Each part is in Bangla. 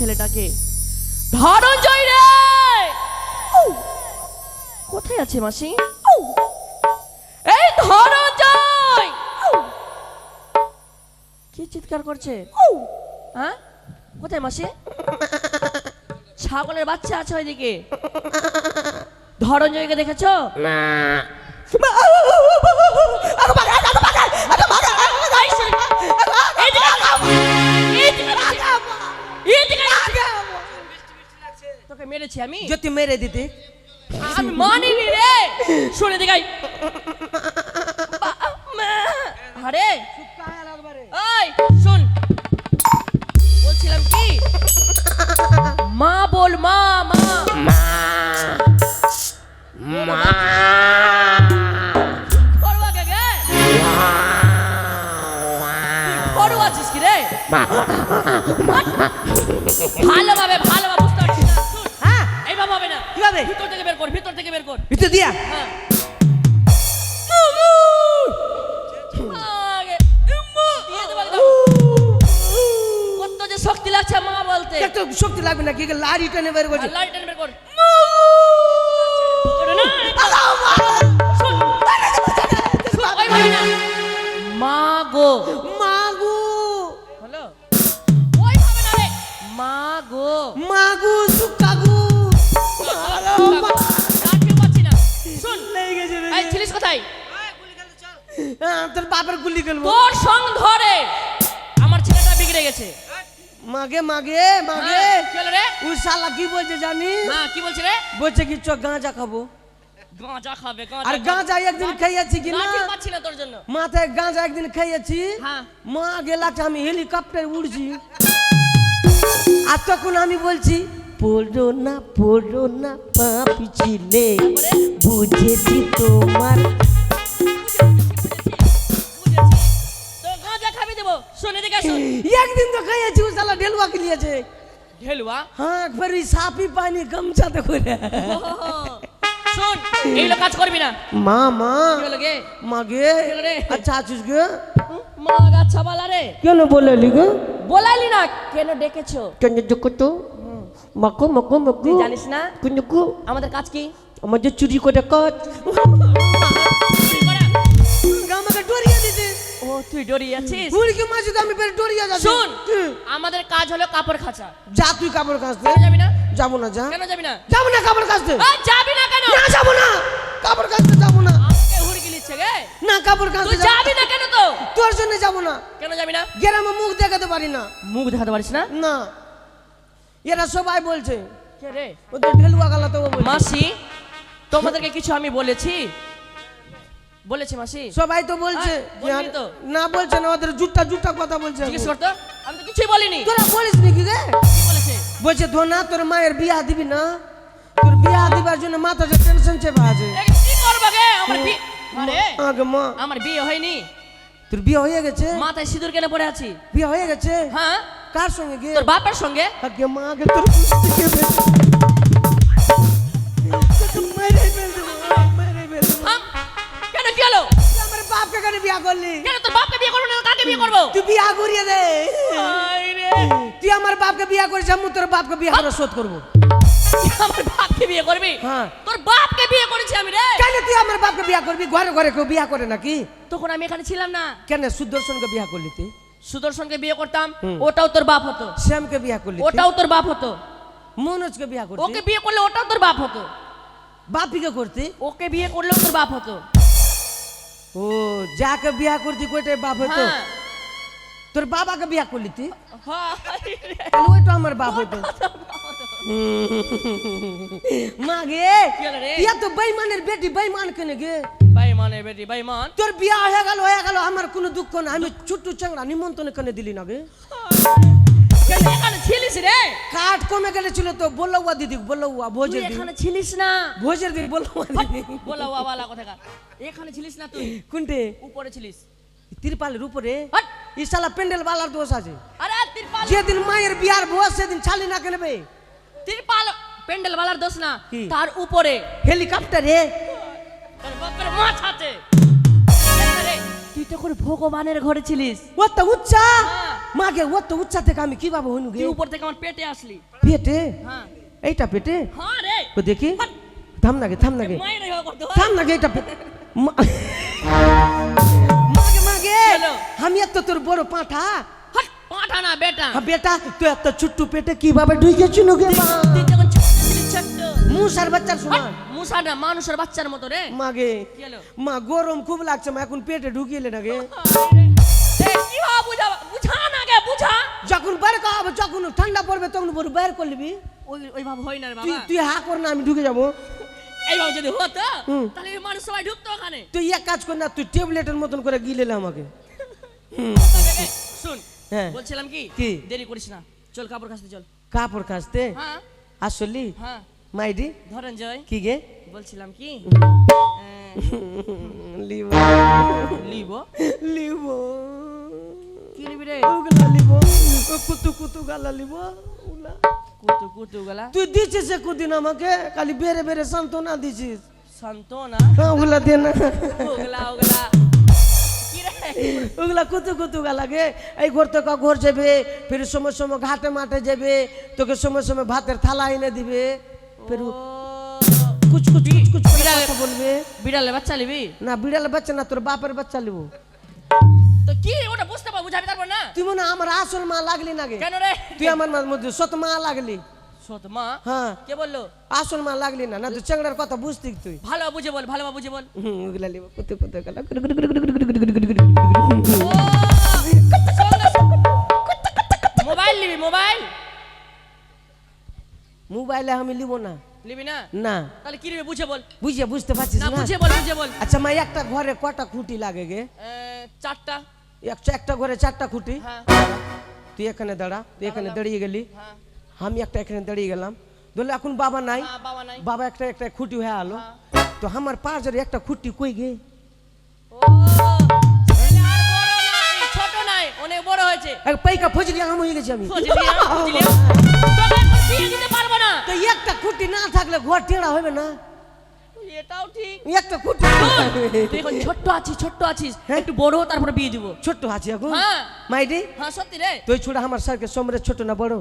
ছেলেটাকে। ধনঞ্জয় রে! কোথায় আছে মাসি? এই ধনঞ্জয়! কি চিৎকার করছে? হ্যাঁ কোথায় মাসি? ছাগলের বাচ্চা আছে ওইদিকে। ধরঞ্জয়কে দেখেছ? তোকে মেরেছি আমি? যদি মেরে দিতে আমি মানিনি রে? শুনে দেখাই আরে। ওই শুন। বলছিলাম কি? মা বল মা মা। কি রে? ভালোভাবে ভালোভাবে কীভাবে ভিতর থেকে বের কর ভিতর থেকে বের কর ভিতর দিয়া হ্যাঁ দিয়ে কত যে শক্তি লাগছে মা বলতে একটু শক্তি লাগবে না কি লাড়ি টেনে বের করছে টেনে বের কর। মা গো বাপের গুলি খেলব। তোর সং ধরে। আমার ছেলেটা বিগড়ে গেছে। মাগে মাগে মাগে। হ্যাঁ, কি রে। ও শালা কি বলছে জানি? হ্যাঁ কি বলছে রে? বলছে কি চো গাঁজা খাব। গাঁজা খাবে গাঁজা আর গাঁজা একদিন খাইয়াছি কি না? লাঠি পাচ্ছি না তোর জন্য। মাথায় গাঁজা একদিন খাইয়াছি হ্যাঁ। মা গেলাছে আমি হেলিকপ্টারে উড়ছি। আর তখন আমি বলছি পড়ো না পড়ো না পা পিছিলে। তারপরে? বুঝেছি তোমার শোন এদিকে শোন একদিন তো খাইয়াছি ও শালা ঢেলুয়া কে লিয়েছে ঢেলুয়া? হ্যাঁ একবার ওই সাপি পানি গামছাতে করে শোন এইগুলো কাজ করবি না। মা মা। কি হলো গে? মাগে কি হলো রে? আচ্ছা আছিস গে? মা গাছা বালা রে। কেন বলে লিগে বলাইলি না কেন ডেকেছো? কেন দেখো মাকো মাকো মাকো জানিস না? কুনুকু আমাদের কাজ কি? আমাদের চুরি করে কাজ। তুই ডরিয়ে আছিস? মুরগি মাছি তো আমি পেরে ডরিয়ে যাচ্ছি শুন আমাদের কাজ হলো কাপড় খাঁচা। যা তুই কাপড় কেন যাবি না? যাব না যা। কেন যাবি না? যাব না কাপড় কাচতে আ, যাবি না কেন? না যাব না। কাপড় কাচতে যাব না। না কাপড় কাচতে তুই যাবি না। কেন তো? তোর জন্য যাব না। কেন যাবি না? গ্রামে মুখ দেখাতে পারি না। মুখ দেখাতে পারিস না? না। এরা সবাই বলছে। কে রে? ওদের ঢেলুয়া গালাতে ও বলছে। মাসি তোমাদেরকে কিছু আমি বলেছি? বলেছি মাসি। সবাই তো বলছে হ্যাঁ, তো। না বলছে না ওদের জুটটা জুটটা কথা বলছে। জিজ্ঞেস করতো আমি তো কিছুই বলিনি। তোরা বলিস রে? কি বলেছে? বলছে ধোনা তোর মায়ের বিয়া দিবি না। তোর বিয়া দিবার জন্য মাথাটা টেনশন চেপে আছে। কি করব গে? আমার বিয়ে আরে আগে মা। আমার বিয়ে হয়নি। তোর বিয়ে হয়ে গেছে? মাথায় সিঁদুর কেনে পড়ে আছি। বিয়ে হয়ে গেছে? হ্যাঁ। কার সঙ্গে গিয়ে? তোর বাপের সঙ্গে? আগে মা আগে তোর কুস্তি কে বেঁচে মেরে কেন বিয়া করলি? কেন তোর বাপকে বিয়ে করব না? কাকে বিয়ে করব? তুই বিয়া করিয়ে দে। তুই আমার বাপকে বিয়া করিস আমি তোর বাপকে বিয়া করে শোধ করব। আমার বাপকে বিয়ে করবি? হ্যাঁ। তোর বাপকে বিয়ে করেছি আমি রে। কেন তুই আমার বাপকে বিয়া করবি? ঘরে ঘরে কেউ বিয়া করে নাকি? তখন আমি এখানে ছিলাম না। কেন সুদর্শনকে বিয়া করলি তুই? সুদর্শনকে বিয়ে করতাম। ওটাও তোর বাপ হতো। শ্যামকে বিয়া করলি ওটাও তোর বাপ হতো। মনোজকে বিয়া করতি ওকে বিয়ে করলে ওটাও তোর বাপ হতো। বাপিকে করতি? ওকে বিয়ে করলেও তোর বাপ হতো। ও যাকে বিয়া করতি কোটাই বাপ হতো হ্যাঁ। তোর বাবাকে বিয়া করলি তুই? হায়। তাহলে ওইটা আমার বাপ হতো। মা গে? ইয়া তো বেইমানের বেটি বেইমান কেনে গে? বেঈমানে বেটি বেঈমান। তোর বিয়া হয়ে গেল হয়ে গেল আমার কোনো দুঃখ না আমি ছোট্ট চাংড়া নিমন্ত্রণ কেনে দিলি না গে? এখানে ছিলিস রে? কাঠ কমে গেছিল তো বললুয়া দিদি বললুয়া ভোজের দিন। এখানে ছিলিস না? ভোজের দিন বললুয়া দিদি। বলা বাবালা কথা এখানে ছিলিস না তুই? কোনটে? উপরে ছিলিস। তিরপালের উপরে? শালা প্যান্ডেল বালার দোষ আছে। আরে তিরপাল যেদিন মায়ের বিয়ার বস সেদিন ছালি না কেনবে তিরপাল প্যান্ডেল বালার দোষ না? তার উপরে। হেলিকপ্টারে। তার বাপের মাছ আছে। তো করে ভগবানের ঘরে ছিলিস? ও তো উচ্চা? হ্যাঁ। মাকে ও তো উচ্চা থেকে আমি কীভাবে হইনু গে? তুই উপর থেকে আমার পেটে আসলি। পেটে? হ্যাঁ। এইটা পেটে? হ্যাঁ রে। ও দেখি। থাম নাগে থাম নাগে। হয়ে হয়। থাম নাগে এটা পে- মা- মাগে মাগে। আমি এত তোর বড় পাঁঠা। হট, পাঁঠা না বেটা। হ্যাঁ, বেটা তুই এত ছোট্ট পেটে কীভাবে ঢুকেছিল গে মা? মুসার বাচ্চার সমান। মুসা না মানুষের বাচ্চার মতো রে। মাগে মা গরম খুব লাগছে মা এখন পেটে ঢুকিয়ে না গে। যখন বের হবে যখন ঠান্ডা পড়বে তখন বের করলিবি ওই ওই ভাবে হয় না তুই বাবা। তুই হা কর না আমি ঢুকে যাব। এই যদি হতো হুম। তাহলে মানুষ সবাই ঢুকতো ওখানে। তুই এক কাজ কর না তুই ট্যাবলেটের মতন করে গিলেলে আমাকে। শুন হ্যাঁ। বলছিলাম কি? দেরি করিস না। চল কাপড় কাচতে চল। কাপড় কাচতে? হ্যাঁ। আসলি? হ্যাঁ। মাইডি ধরেন জয়। কি গে? বলছিলাম কি? লিবো। লিবো? লিবো। কি নিবি রে? ওগুলা লিবো। ও কুতু কুতু গালা লিবো। ওগুলা। কুতু কুতু গলা। তুই দিছিস কুদিন আমাকে? খালি বেড়ে বেড়ে সান্ত্বনা দিছিস। সান্তনা হ্যাঁ ওগুলা দে না। ওগলা ওগলা কি রে? ওগুলা কুতু কুতু গালাগে এই ঘর থেকে ঘর যাবে ফির সময় সময় ঘাটে মাঠে যাবে তোকে সময় সময় ভাতের থালা এনে দিবে। করে বিড়ালে- কথা বলবে বিড়ালে বাচ্চা নিবি না বিড়াল বাচ্চা না তোর বাপের বাচ্চা লিব তো কি ওটা বুঝতে পারব বুঝাবি তারপর না তুই মনে হয় আমার আসল মা লাগলি না কেন রে তুই আমার মার মধ্যে সত মা লাগলি সত মা হ্যাঁ কে বলল আসল মা লাগলি না না তুই চেংড়ার কথা বুঝতি তুই ভালো বুঝে বল ভালো বুঝে বল হুম, ওগুলা লিব কুতু কুতু গালা মোবাইলে আমি লিব না। নিবি না? না। তাহলে কি নিবি বুঝে বল। বুঝে বুঝতে পারছিস না বুঝে বল বুঝে বল। আচ্ছা মা একটা ঘরে কটা খুঁটি লাগে গে? চারটা। একটা একটা ঘরে চারটা খুঁটি? হ্যাঁ। তুই এখানে দাঁড়া তুই এখানে দাঁড়িয়ে গেলি। হ্যাঁ। আমি একটা এখানে দাঁড়িয়ে গেলাম। ধরলে এখন বাবা নাই। হ্যাঁ, বাবা একটা একটা খুঁটি হয়ে আলো। তো আমার পাঁচের একটা খুঁটি কই গে? ছোট নাই অনেক বড় হয়েছে। পাইকা ফজলি আম হয়ে গেছি আমি। বুঝলি না? তো একটা খুঁটি না থাকলে ঘর টেড়া হবে না। এটাও ঠিক। একটা খুঁটি এখন ছোট্ট আছিস ছোট্ট আছিস। হ্যাঁ। একটু বড় তারপরে বিয়ে দিব। ছোট্ট আছি এখন। হ্যাঁ। মাইডি হ্যাঁ সত্যি রে। তুই ছোড়া আমার স্যারকে সমরে ছোট না বড়।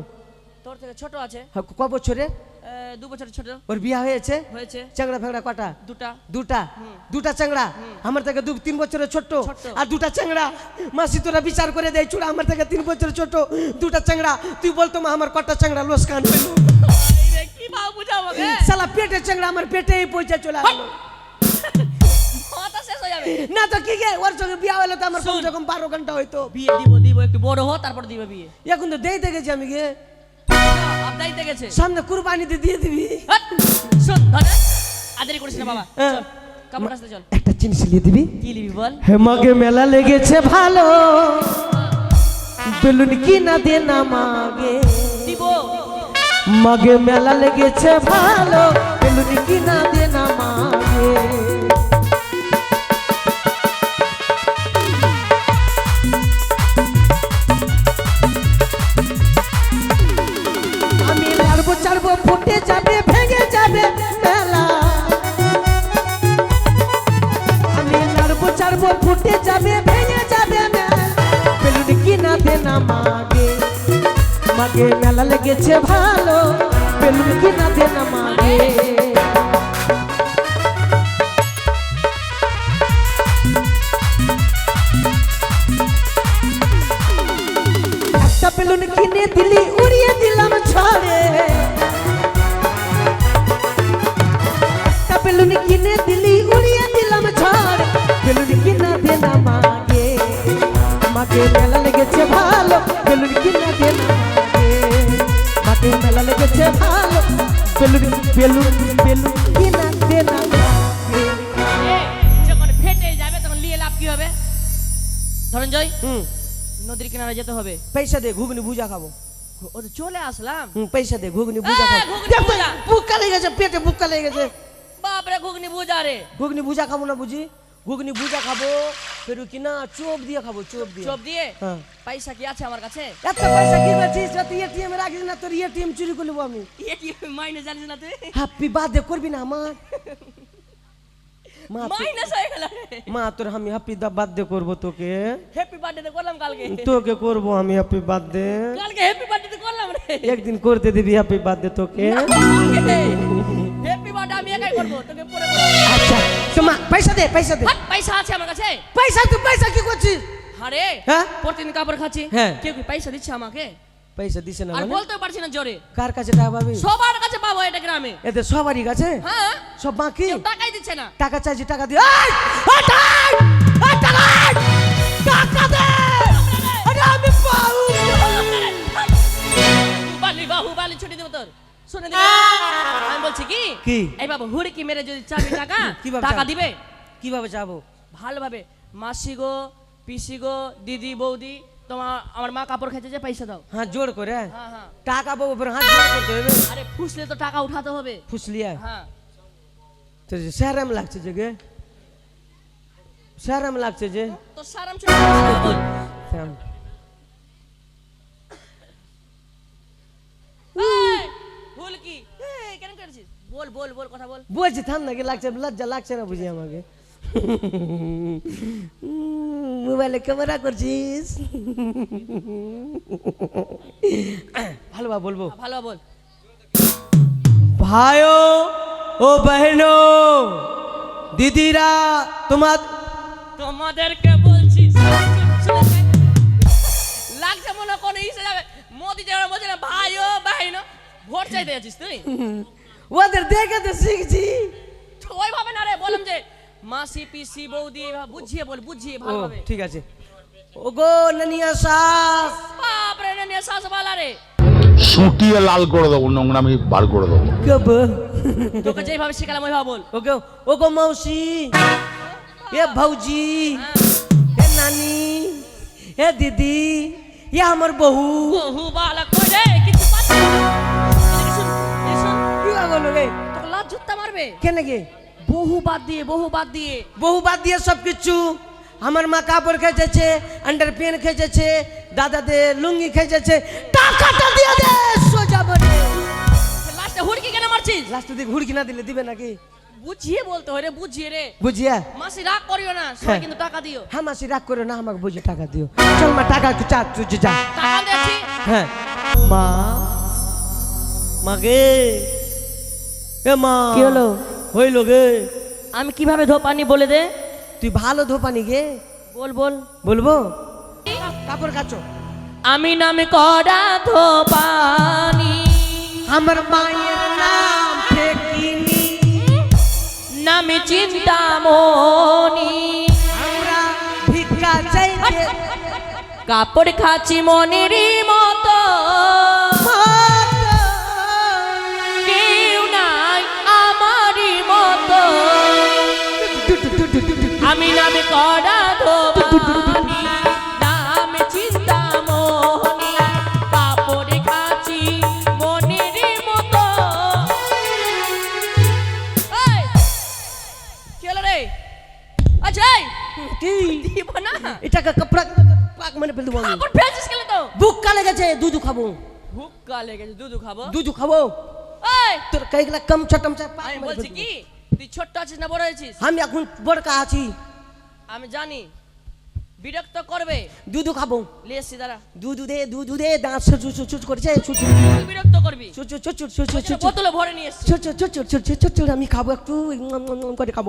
তোর থেকে ছোট আছে। ক বছরে? দু বছর ছোট। ওর বিয়া হয়েছে? হয়েছে। চাংড়া ফেংড়া কটা? দুটা। দুটা? দুটা চাংড়া আমার থেকে দু তিন বছরের ছোট। আর দুটা চাংড়া মাসি তোরা বিচার করে দেয় চূড়া আমার থেকে তিন বছরের ছোট দুটা চাংড়া তুই বলতো মা আমার কটা চাংড়া লোসকান সালা পেটে চাংড়া আমার পেটে পয়সা চলে আসলো। শেষ যাবে। না তো কি গে ওর সঙ্গে বিয়া হলে তো আমার। কমসে কম বারো ঘণ্টা হইতো। বিয়ে দিব দিব একটু বড় হ তারপর দিবে বিয়ে। এখন তো দেই দেখেছি আমি গে। আপনাই গেছে। সামনে কুরবানিতে দিয়ে দিবি। শোন ধরে আদেরি করিস না বাবা হ্যাঁ। কাপড় কাচতে চল। একটা জিনিস নিয়ে দিবি। কি বল? হেমাগে মেলা লেগেছে ভালো। বেলুন কি না দে না মাগে। দিব। মাগে মেলা লেগেছে ভালো। বেলুন কি না দে ফুটে যাবে, ভেঙে যাবে মেলা। আমি লাড়বো চাড়বো, ফুটে যাবে, ভেঙে যাবে মেলা। বেলুন কি না মাগে মাগে, মেলা লেগেছে ভালো। বেলুন কি না মাগে। বেলুন কিনে দিলি, উড়িয়ে দিলাম ছড়ে বেলুন কিনে দিলি উড়িয়ে দিলাম ঝড় বেলুন কিনা দে না মাগে মাগে মেলা লেগেছে ভালো বেলুন কিনা দে না মাগে মাগে মেলা লেগেছে ভালো বেলুন বেলুন বেলুন কিনা দে না যখন ফেটে যাবে তখন নিয়ে লাভ কি হবে ধরুন জয় হুম। নদীর কিনারে যেতে হবে। পয়সা দে ঘুগনি ভুজা খাব। ও তো চলে আসলাম। হুম, পয়সা দে ঘুগনি এই, খাব। বুক্কা লেগে গেছে পেটে বুক্কা লেগে গেছে। ঘুগনি রে। ঘুগনি খাব না বুঝি? ঘুগনি খাব ফের কি না চোপ দিয়ে খাব চোপ দিয়ে। চোপ দিয়ে? হ্যাঁ। পয়সা কি আছে আমার কাছে? এত পয়সা কি করছিস তুই এটিএম রাখিস না তোর এটিএম চুরি করে নেব আমি। এটিএম মাইনে জানিস না তুই? হ্যাপি বার্থডে করবি না আমার। মা তোর আমি হ্যাপি বার্থডে করব তোকে। হ্যাপি বার্থডে করলাম কালকে। তোকে করব আমি হ্যাপি বার্থডে কালকে হ্যাপি বার্থডে করলাম রে। একদিন করতে দিবি হ্যাপি বার্থডে তোকে। আচ্ছা তো মা পয়সা দে পয়সা দে। হাট, পয়সা আছে আমার কাছে। পয়সা তুই পয়সা কি করছিস? আরে হ্যাঁ? প্রতিদিন কাপড় খাচ্ছি। হ্যাঁ। কেউ কি পয়সা দিচ্ছে আমাকে? পয়সা দিছে না আর মানে? বলতে পারছি না জোরে। কার কাছে টাকা পাবি? সবার কাছে পাবো এটা গ্রামে। এতে সবারই কাছে? হ্যাঁ। সব বাকি? টাকাই দিচ্ছে না। টাকা চাইছি টাকা দিয়ে। এই! টাকা! এই টাকা! দে! আরে আমি পাবো বালি বাহু বালি ছুটি দেবো তোর। শুনে দিবে আমি বলছি কি কি? এই বাবু হুড়কি মেরে যদি চাবি টাকা কীভাবে টাকা দিবে কীভাবে যাব ভালোভাবে মাসি গো পিসি গো দিদি বৌদি তোমার আমার মা কাপড় খেতে যে পয়সা দাও হাত জোড় করে হ্যাঁ হ্যাঁ টাকা পাবো পরে হাত জোড় করতে হবে আরে ফুসলে তো টাকা উঠাতে হবে ফুসলিয়া হ্যাঁ তো যে স্যারাম লাগছে যে গে স্যারাম লাগছে যে তো ছুটি স্যারাম। এই, হুলকি এই, কেন করেছিস বল বল বল কথা বল। বলছি থাম নাকি লাগছে লজ্জা লাগছে না বুঝি আমাকে। মোবাইলে ক্যামেরা করছিস? ভালো বা বলব। ভালো বল। ভাইও ও বহনো দিদিরা তোমার তোমাদেরকে বলছি লাগছে মনে হয় কোনো ইসে যাবে। মোদি যাবে বলছে না ভাই ও ভাই না ভোট চাইতে যাচ্ছিস তুই? ওদের দেখে তো শিখছি। ওইভাবে না রে বললাম যে মাসি পিসি বৌদি বুঝিয়ে বল বুঝিয়ে ভালোভাবে। ঠিক আছে। ওগো নানিয়া শাস বাপরে রে নিয়ে শ্বাস বালা রে। সুটিয়ে লাল করে দেবো নোংরামি বার করে দেবো। কব তোকে যেভাবে শেখালাম ওইভাবে বল। ওগো ওগো মাউসি। এ ভৌজি এ নানি। এ দিদি। এ আমার বহু। বহু বালা করে কিছু বলো রে। তোকে লাজ মারবে। কেন গে? বহু বাদ দিয়ে বহু বাদ দিয়ে। বহু বাদ দিয়ে সব কিছু আমার মা কাপড় খেয়েছে আন্ডার প্যান্ট খেয়েছে দাদাতে লুঙ্গি খেয়েছে টাকাটা দিয়ে দে সোজা বলে। লাস্টে হুড়কি কেন মারছিস? লাস্টে দিকে হুড়কি না দিলে দিবে নাকি? বুঝিয়ে বলতে হয় রে বুঝিয়ে রে। বুঝিয়া? মাসি রাগ করিও না সবাই হ্যাঁ। কিন্তু টাকা দিও। হ্যাঁ মাসি রাগ করো না আমাকে বুঝে টাকা দিও। চল মা টাকা একটু চা তুই যা। টাকা দিয়েছি। হ্যাঁ। মা মাগে এ মা কি হলো? হইল গে। আমি কীভাবে ধোপানি বলে দে? তুই ভালো ধোপানি গে। বল বল। বলব? কাপড় কাচো। আমি নামে করা ধোপানি। আমার মায়ের নাম ফেকিনি। নামে চিন্তামণি। আমরা ভিক্ষা চাইতে কাপড় খাচ্ছি মনেরই মতো। আমি নামে করা ধোপানি নামে চিন্তামণি কাপড় খাচ্ছি মনেরই মতো। এই, কি হলো রে? আচ্ছা দিব না এটাকে কাপড় পাক মানে ফেলতে বলব কাপড় ফেলছিস কেন তো? বুক কালে গেছে দুধ খাব। হুক্কা লেগেছে দুধ খাব? দুধ খাব। এই। তোর কাইগুলা কম চটম চা আমি বলছি। কি তুই ছোট্ট আছিস না বড় আমি এখন বড়কা আছি। আমি জানি বিরক্ত করবে দুধ খাব লিয়েছি দাঁড়া দুধ দে দুধ দে দাঁত সুচ সুচ সুচ করছে তুই বিরক্ত করবি সুচ সুচ সুচ সুচ সুচ সুচ বোতলে ভরে নিয়ে এসছি ছোট ছোট ছোট ছোট ছোট ছোট আমি খাব একটু করে খাব।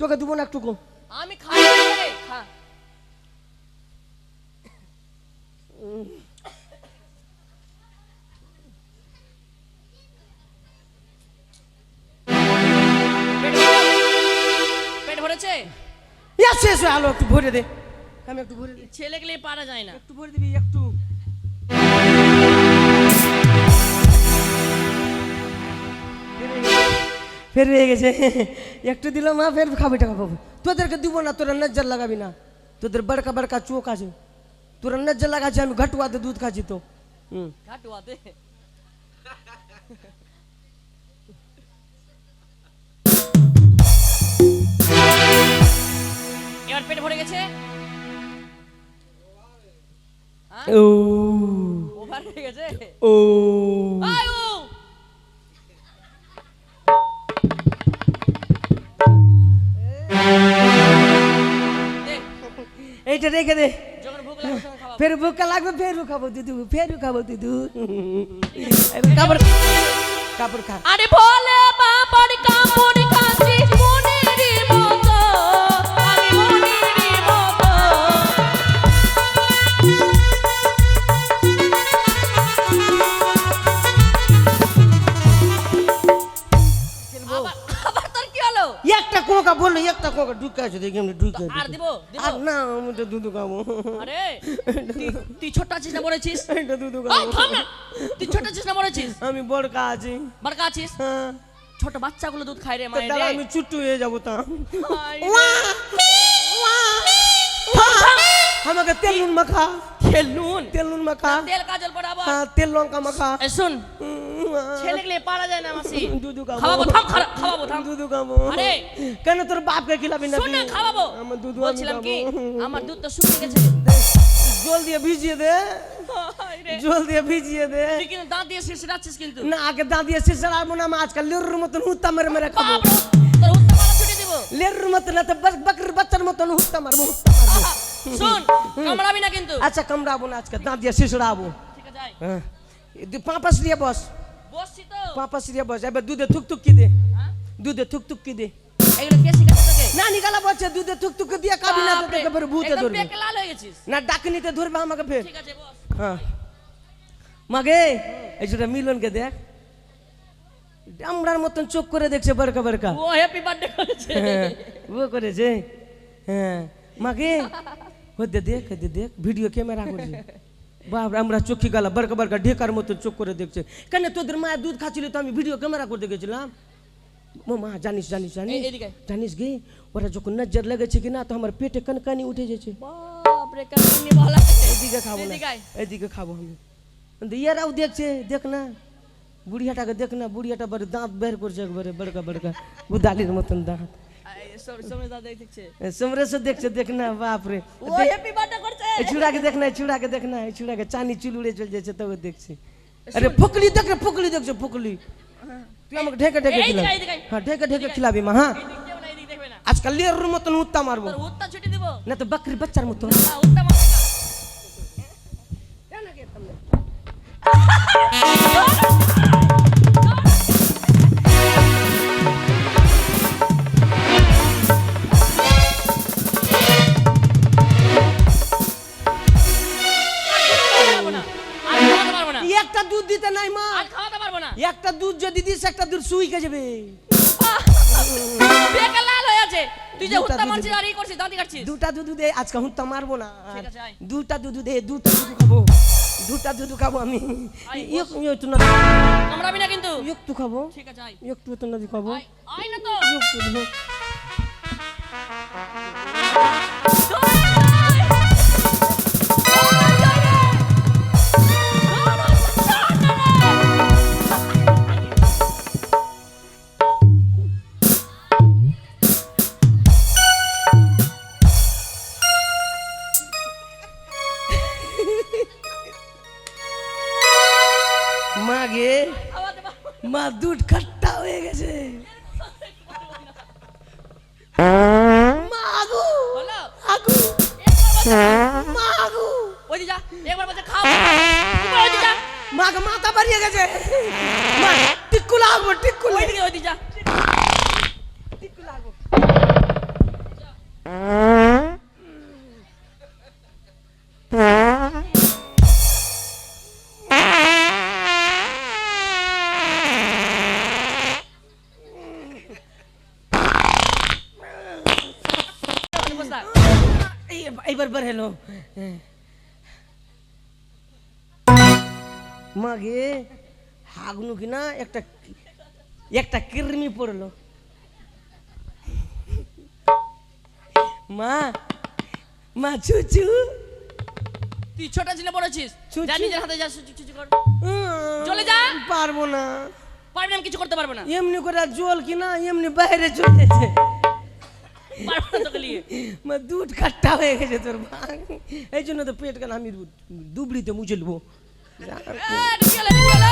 তোকে দেবো না একটু আমি খাই রে, খা শেষ হয়ে আলো একটু ভরে দে আমি একটু ভরে দিই ছেলে গেলে পারা যায় না একটু ভরে দিবি একটু ফের হয়ে গেছে একটু দিল মা ফের খাবি টাকা পাবো তোদেরকে দিব না তোরা নজর লাগাবি না তোদের বড়কা বড়কা চোখ আছে তোরা নজর লাগাচ্ছে আমি ঘাটুয়াতে দুধ খাচ্ছি তো হুম ঘাটুয়াতে এবার পেট ভরে গেছে? হ্যাঁ? ও। ওভার হয়ে গেছে? ও। আয়ু এইটা রেখে দে। ফের ভুকা লাগবে ফের খাব দুধু ফের খাব দুধু। কাপড় কাপড় খা। আরে বলে বাবার কাপড় কোকা ঢুকে আছে দেখি আমি ঢুকে আর দিব? আর না আমি তো দুধু খাব। আরে তুই- ছোট আছিস না বলেছিস এটা দুধু খাব। থাম না! তুই ছোট আছিস না বলেছিস আমি বড়কা আছি। বারকা আছিস? হ্যাঁ। ছোট বাচ্চাগুলো দুধ খায় রে মায়ের আমি চুট্টু হয়ে যাব তা। আমাকে তেল নুন মাখা। তেল নুন? তেল নুন মাখা। তেল কাজল পড়াবো হ্যাঁ তেল লঙ্কা মাখা। এ শুন। ছেলেগুলো পারা যায় না মাসি। দুধু খাব খাওয়াবো থাম খাওয়াবো থাম। দুধু খাব আরে। কেন তোর বাপকে খিলাবি না শোন না খাওয়াবো। আমার দুধ বলছিলাম কি আমার দুধ তো শুকিয়ে গেছে। জল দিয়ে ভিজিয়ে দে। জল দিয়ে ভিজিয়ে দে। কিন্তু দাঁত দিয়ে শেষ রাখছিস কিন্তু। না আগে দাঁড়িয়ে শেষ আর আমি আজকাল লেরুর মতন হুত্তা মেরে মেরে খাব। তোর হুত্তা মারা ছুটে দিব। লেরুর মতন না তো বাক- বাকরির বাচ্চার মতন হুত্তা মারবো হুত্তা মারবো। শোন কামড়াবি না কিন্তু। আচ্ছা কামড়াবো না আজকে দাঁত দিয়ে ঠিক আছে আয়। হ্যাঁ। পাঁপাস দিয়ে বস। বসছি তো। বস। এবার দুধে থুকতুক কি দে? হ্যাঁ? দুধে থুকতুক কি দে? এগুলো কে না নিকালা বলছে দুধে থুকতুক দিয়ে না তো তোকে ফের ভূতে ধরবে। পেকে লাল হয়ে গেছিস। না ডাকনিতে ধরবে আমাকে ফের। ঠিক আছে বস। হ্যাঁ। মাগে এই সেটা মিলনকে দেখ। আমরার মতন চোখ করে দেখছে বরকা বরকা। ও হ্যাপি বার্থডে করেছে। হ্যাঁ, ও করেছে। হ্যাঁ। মাগে হতে দেখ হতে দেখ ভিডিও ক্যামেরা করছে। বাপ আমরা চোখি গেলাম বরকা বরকা ঢেকার মতন চোখ করে দেখছে। কেন তোদের মায়ের দুধ খাচ্ছিল তো আমি ভিডিও ক্যামেরা করতে গেছিলাম? মা জানিস জানিস জানিস। জানিস গে ওরা যখন নজর লেগেছে কি না তো আমার পেটে কনকানি উঠে যাচ্ছে এদিকে খাব না এদিকে খাব আমি। ইয়ারাও দেখছে দেখ না। বুড়িয়াটাকে দেখ না বুড়িয়াটা বড় দাঁত বের করছে একবারে বড়কা বড়কা। বুদালির মতন দাঁত। করছে। এই চূড়াকে দেখ না এই চূড়াকে দেখ না এই চূড়াকে। চানি চুল উড়ে চলে যাচ্ছে তবে দেখছে। আরে ফুকলি দেখ রে ফুকলি দেখছে ফুকলি। তুই আমাকে ঢেকে ঢেকে খিলাবি। হ্যাঁ ঢেকে ঢেকে খিলাবি মা হ্যাঁ। আজকাল লিয়ার মতন উত্তা মারবো। তোর ছুটি দিব। না তো বাকরি বাচ্চার মতন মারবে না। একটা দুধ যদি দিস একটা দুধ সুই কে যাবে। বেকার লাল হয়ে আছে। তুই যে হুত্তা দুধ মারছিস আর ই করছিস দাঁতি কাটছিস। দুটা দুধ দে আজকে হুঁতা মারবো না। দুটা দুধ দে দুটা দুধ খাব। দুটা দুধ খাব আমি। একটু না কামড়াবি না কিন্তু। একটু খাব। ঠিক আছে একটু তো না খাব। আয়। না তো। একটু হেলো। মাগে হাগনু কি না একটা একটা কিরমি পড়ল। মা মা চুচু। তুই ছোট ছিলে বড়ছিস ছুঁচি? যা নিজের হাতে যা ছুচি ছুচি কর। চলে যা। পারব না। পারবি না কিছু করতে পারব না। এমনি করে জল কিনা এমনি বাইরে চলেছে পারব না তোকে নিয়ে মা দুধ কাট্টা হয়ে গেছে তোর ভাগ এই জন্য তো পেট কেন আমি দুবড়িতে মুছে নেব এ, এটা কি হলো, এটা কি হলো?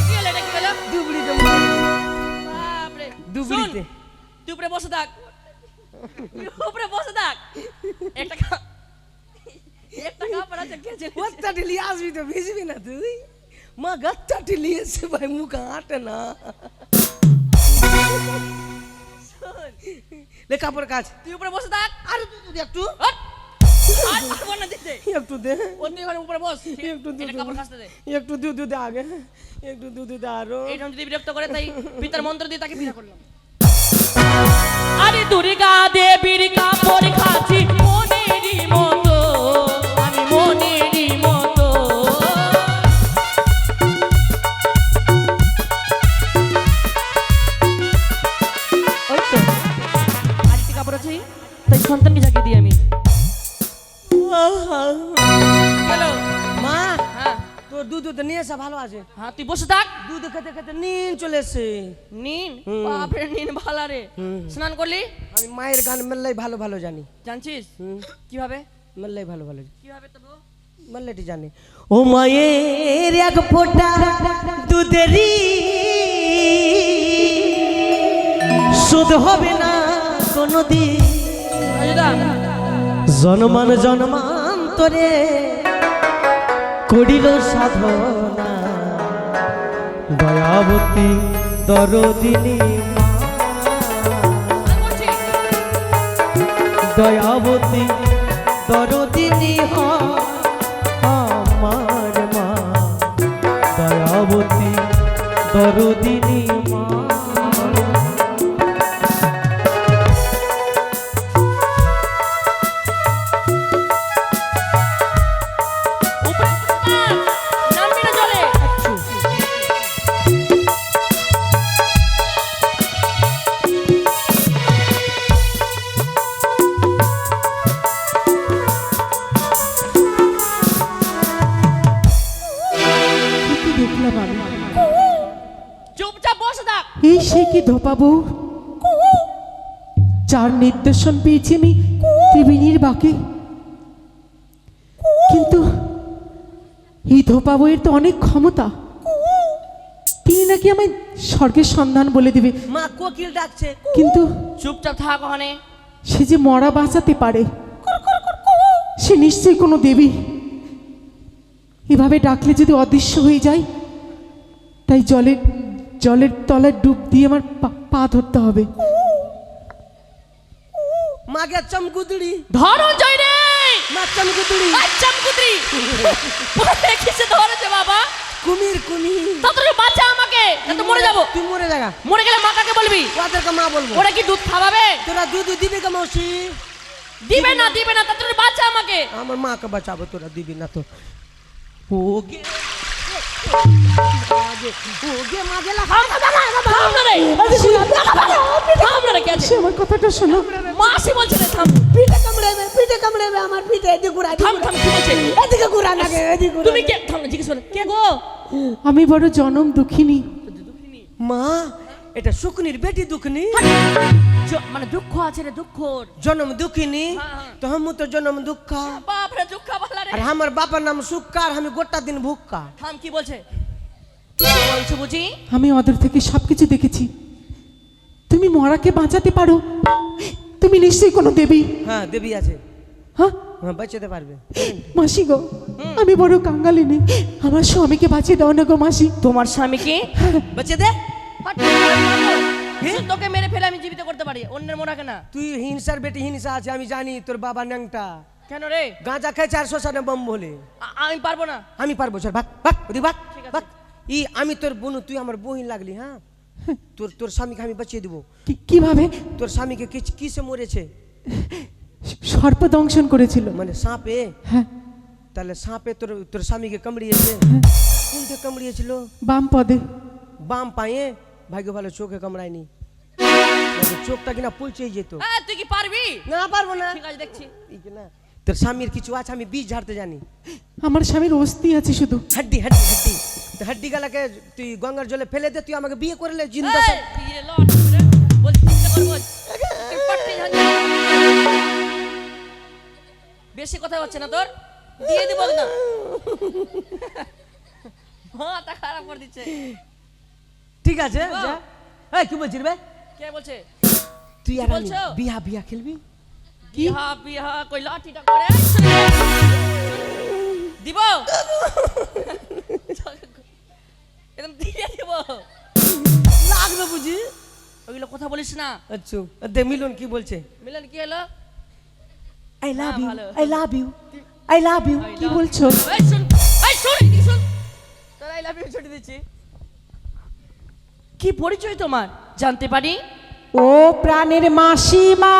কি হলো, এটা কি হলো? দুবড়িতে মুছে নেব। বাপরে। দুবড়িতে। শোন, তুই উপরে বসে থাক তুই উপরে বসে থাক একটা কা- একটা কাপড় আছে কেচে গত্তা ঢিলি আসবি তো ভিজবি না তুই মা গত্তা ঢিলি এসে ভাই মুখ আটে না লে কাপড় কাজ। তুই উপরে বসে থাক আর তুই একটু। হট! আর পারব না দিতে। একটু দে। ও তুই ওখানে উপরে বস। একটু এটা দুধ কাপড় কাচতে দে। একটু দুধ দুধ আগে। একটু দুধ দুধ আরও। এইরকম যদি বিরক্ত করে তাই পিতার মন্ত্র দিয়ে তাকে বিয়ে করলাম। আরে দুর্গা দেবীর কাপড় খাচ্ছি এসে ভালো আছে। হ্যাঁ তুই বসে থাক। দুধ খেতে খেতে নিন চলে এসে নিন। বাপরে নিন ভালা রে। স্নান করলি? আমি মায়ের গান মেললাই ভালো ভালো জানি। জানছিস? কীভাবে? মেললাই ভালো ভালো কীভাবে তবু মেললাইটি জানি। ও মায়ের এক ফোঁটা দুধেরি শুধ হবে না কোনদিন। জন্মান জন্মান্তরে করিল সাধনা। দয়াবতী দরদিনী দয়াবতী দরদিনী আমার মা। দয়াবতী দরদিনী কি ধোপাবো যার নির্দেশন পেয়েছি আমি ত্রিবেণীর বাকি। কিন্তু এই ধোপা বইয়ের তো অনেক ক্ষমতা। তিনি নাকি আমায় স্বর্গের সন্ধান বলে দিবে। মা কোকিল ডাকছে। কিন্তু চুপচাপ থাক ওখানে। সে যে মরা বাঁচাতে পারে সে নিশ্চয়ই কোনো দেবী। এভাবে ডাকলে যদি অদৃশ্য হয়ে যায় তাই জলের জলের তলায় ডুব দিয়ে আমার পা- ধরতে হবে। মাকে চমকুদড়ি ধনঞ্জয় রে মা চমকুদড়ি পরে কিসে ধরেছে বাবা? কুমির কুমির। তাড়াতাড়ি বাঁচা আমাকে না তো মরে যাব। তুই মরে জায়গা মরে গেলে মা কাকে বলবি? ওদেরকে মা বলব? ওরা কি দুধ খাওয়াবে? তোরা দুধ দিবি কে মাসি দিবে না দিবে না তাড়াতাড়ি বাঁচা আমাকে। আমার মাকে বাঁচাবো তোরা দিবি না তো। ও গে ও গে মা গেলা থাম না রে। থাম না রে কে আছে সে আমার কথাটা শোনো। মাসি বলছে রে থাম। পিঠে কামড়াবে পিঠে কামড়াবে আমার পিঠে এদিকে ঘুরা থাম থাম কি বলছে এদিকে ঘুরা না এদিকে ঘুরা তুমি কে? থাম না জিজ্ঞেস করে কে গো? আমি বড় জনম দুঃখিনী। মা এটা শুকনির বেটি দুঃখনি। মানে দুঃখ আছে রে দুঃখর জন্ম দুঃখিনী। হ্যাঁ, হ্যাঁ। তো हम তো জন্ম দুঃখা। বাপ রে দুঃখ ভালা রে। আর আমার বাবার নাম সুক্কার আমি গোটা দিন ভুক্কা থাম কি বলছে? বলছে বুঝি? আমি ওদের থেকে সব কিছু দেখেছি। তুমি মরাকে বাঁচাতে পারো। তুমি নিশ্চয়ই কোনো দেবী। হ্যাঁ দেবী আছে। হ্যাঁ? হ্যাঁ বাঁচাতে পারবে। মাসি গো আমি বড় কাঙ্গালিনী। আমার স্বামীকে বাঁচিয়ে দাও না গো মাসি। তোমার স্বামীকে বাঁচে দে। হাট, মারবো। তোকে মেরে ফেলে আমি জীবিত করতে পারি অন্যের মোড়াকে না তুই হিংসার বেটি হিংসা আছে আমি জানি তোর বাবা ন্যাংটা। কেন রে? গাঁজা খেয়েছে আর শ্মশানে বম বলে। আমি পারব না। আমি পারব স্যার ভাগ ভাগ ওদিক ভাগ ঠিক আছে। ভাগ। ই আমি তোর বোন তুই আমার বহিন লাগলি হ্যাঁ? তোর তোর স্বামীকে আমি বাঁচিয়ে দেবো। কীভাবে? তোর স্বামীকে কি কিসে মরেছে? সর্প দংশন করেছিল। মানে সাপে? হ্যাঁ। তাহলে সাপে তোর তোর স্বামীকে কামড়িয়েছে? কোনটা কামড়িয়েছিল? বাম পদে। বাম পায়ে? ভাগ্য ভালো চোখে কামড়ায়নি। চোখটা কিনা পুলচেই যেত। তুই কি পারবি? না পারব না। ঠিক আছে দেখছি। এই না তোর স্বামীর কিছু আছে আমি বীজ ঝাড়তে জানি। আমার স্বামীর অস্থি আছে শুধু। হাড্ডি হাড্ডি হাড্ডি। হাড্ডি গালাকে তুই গঙ্গার জলে ফেলে দে তুই আমাকে বিয়ে করে লে জিন্দা। বেশি কথা হচ্ছে না তোর? দিয়ে দিব না। মাথা খারাপ করে দিচ্ছে। ঠিক আছে যা। এই কি বলছিস রে? কে বলছে? তুই আর আমি বলছো? বিয়া বিয়া খেলবি? বিহা বিহা কই লাঠিটা করে? দিব। একদম দিয়ে দিব। লাগবে বুঝি? ওইগুলো কথা বলিস না। আচ্ছা দে মিলন কি বলছে? মিলন কি হলো? I love you I love you I love you কি বলছো? এই শুন এই শুন শুন? তোর আই লাভ ইউ ছুটি দিচ্ছি। কি পরিচয় তোমার? জানতে পারি? ও প্রাণের মাসিমা।